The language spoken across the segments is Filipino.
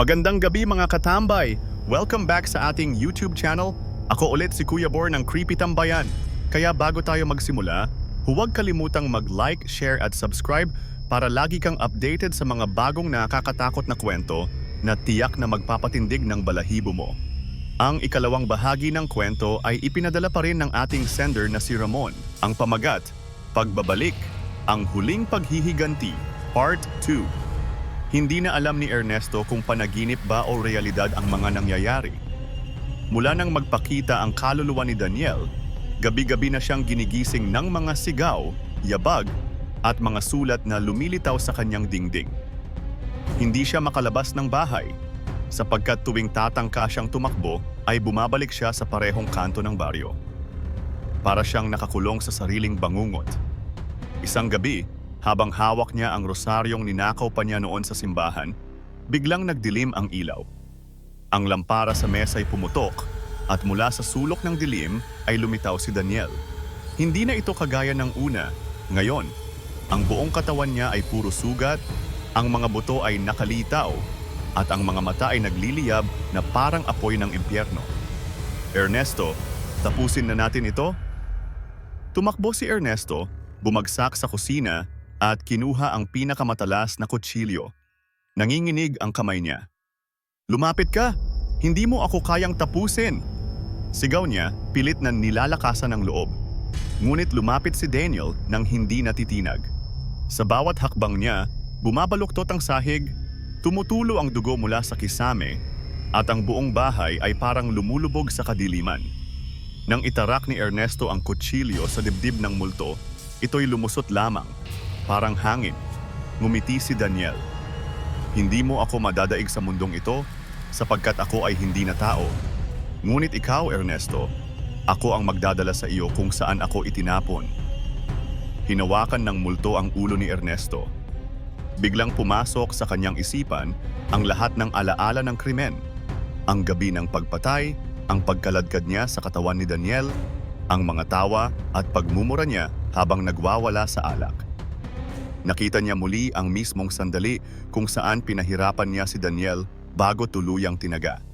Magandang gabi mga katambay! Welcome back sa ating YouTube channel. Ako ulit si Kuya Bor ng Creepy Tambayan. Kaya bago tayo magsimula, huwag kalimutang mag-like, share at subscribe para lagi kang updated sa mga bagong nakakatakot na kwento na tiyak na magpapatindig ng balahibo mo. Ang ikalawang bahagi ng kwento ay ipinadala pa rin ng ating sender na si Ramon. Ang pamagat, Pagbabalik, Ang Huling Paghihiganti, Part 2. Hindi na alam ni Ernesto kung panaginip ba o realidad ang mga nangyayari. Mula nang magpakita ang kaluluwa ni Daniel, gabi-gabi na siyang ginigising ng mga sigaw, yabag, at mga sulat na lumilitaw sa kanyang dingding. Hindi siya makalabas ng bahay, sapagkat tuwing tatangka siyang tumakbo ay bumabalik siya sa parehong kanto ng baryo. Para siyang nakakulong sa sariling bangungot. Isang gabi, habang hawak niya ang rosaryong ninakaw pa niya noon sa simbahan, biglang nagdilim ang ilaw. Ang lampara sa mesa ay pumutok at mula sa sulok ng dilim ay lumitaw si Daniel. Hindi na ito kagaya ng una. Ngayon, ang buong katawan niya ay puro sugat, ang mga buto ay nakalitaw, at ang mga mata ay nagliliyab na parang apoy ng impyerno. Ernesto, tapusin na natin ito? Tumakbo si Ernesto, bumagsak sa kusina at kinuha ang pinakamatalas na kutsilyo. Nanginginig ang kamay niya. Lumapit ka! Hindi mo ako kayang tapusin! Sigaw niya, pilit na nilalakasan ng loob. Ngunit lumapit si Daniel nang hindi natitinag. Sa bawat hakbang niya, bumabaluktot ang sahig, tumutulo ang dugo mula sa kisame, at ang buong bahay ay parang lumulubog sa kadiliman. Nang itarak ni Ernesto ang kutsilyo sa dibdib ng multo, ito'y lumusot lamang, parang hangin. Ngumiti si Daniel. Hindi mo ako madadaig sa mundong ito sapagkat ako ay hindi na tao. Ngunit ikaw, Ernesto, ako ang magdadala sa iyo kung saan ako itinapon. Hinawakan ng multo ang ulo ni Ernesto. Biglang pumasok sa kanyang isipan ang lahat ng alaala ng krimen. Ang gabi ng pagpatay, ang pagkaladkad niya sa katawan ni Daniel, ang mga tawa at pagmumura niya habang nagwawala sa alak. Nakita niya muli ang mismong sandali kung saan pinahirapan niya si Daniel bago tuluyang tinaga.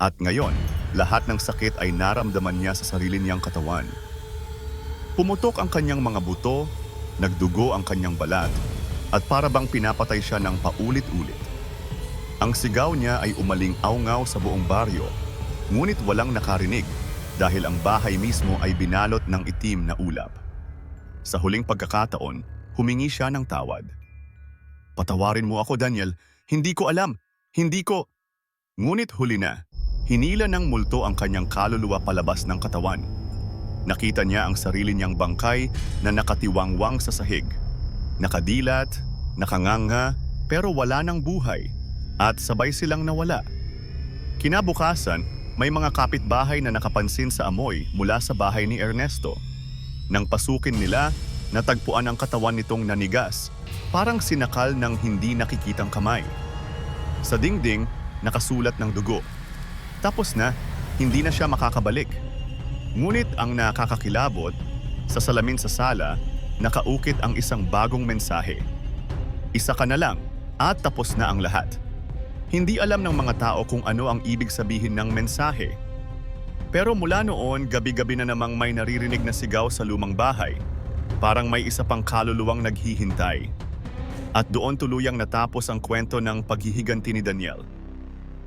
At ngayon, lahat ng sakit ay naramdaman niya sa sarili niyang katawan. Pumutok ang kanyang mga buto, nagdugo ang kanyang balat, at para bang pinapatay siya ng paulit-ulit. Ang sigaw niya ay umaling aungaw sa buong baryo, ngunit walang nakarinig dahil ang bahay mismo ay binalot ng itim na ulap. Sa huling pagkakataon, humingi siya ng tawad. Patawarin mo ako, Daniel. Hindi ko alam. Hindi ko... Ngunit huli na, hinila ng multo ang kanyang kaluluwa palabas ng katawan. Nakita niya ang sarili niyang bangkay na nakatiwangwang sa sahig. Nakadilat, nakanganga, pero wala ng buhay. At sabay silang nawala. Kinabukasan, may mga kapitbahay na nakapansin sa amoy mula sa bahay ni Ernesto. Nang pasukin nila, natagpuan ang katawan nitong nanigas, parang sinakal ng hindi nakikitang kamay. Sa dingding, nakasulat ng dugo. Tapos na, hindi na siya makakabalik. Ngunit ang nakakakilabot, sa salamin sa sala, nakaukit ang isang bagong mensahe. Isa ka na lang at tapos na ang lahat. Hindi alam ng mga tao kung ano ang ibig sabihin ng mensahe. Pero mula noon, gabi-gabi na namang may naririnig na sigaw sa lumang bahay. Parang may isa pang kaluluwang naghihintay. At doon tuluyang natapos ang kwento ng paghihiganti ni Daniel.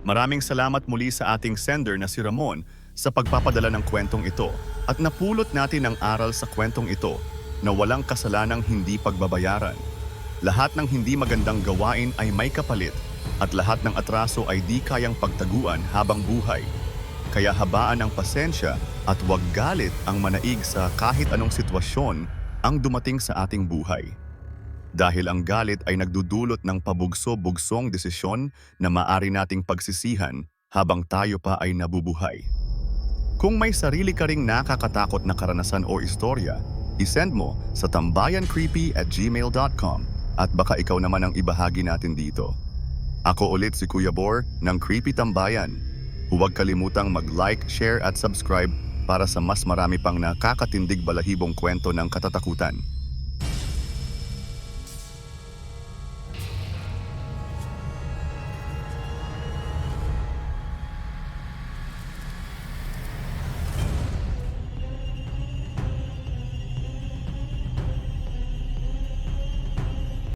Maraming salamat muli sa ating sender na si Ramon sa pagpapadala ng kwentong ito at napulot natin ang aral sa kwentong ito na walang kasalanang hindi pagbabayaran. Lahat ng hindi magandang gawain ay may kapalit at lahat ng atraso ay di kayang pagtaguan habang buhay. Kaya habaan ang pasensya at huwag galit ang manaig sa kahit anong sitwasyon ang dumating sa ating buhay. Dahil ang galit ay nagdudulot ng pabugso-bugsong desisyon na maari nating pagsisihan habang tayo pa ay nabubuhay. Kung may sarili ka ring nakakatakot na karanasan o istorya, isend mo sa tambayancreepy at gmail.com at baka ikaw naman ang ibahagi natin dito. Ako ulit si Kuya Bor ng Creepy Tambayan. Huwag kalimutang mag-like, share at subscribe para sa mas marami pang nakakatindig balahibong kwento ng katatakutan.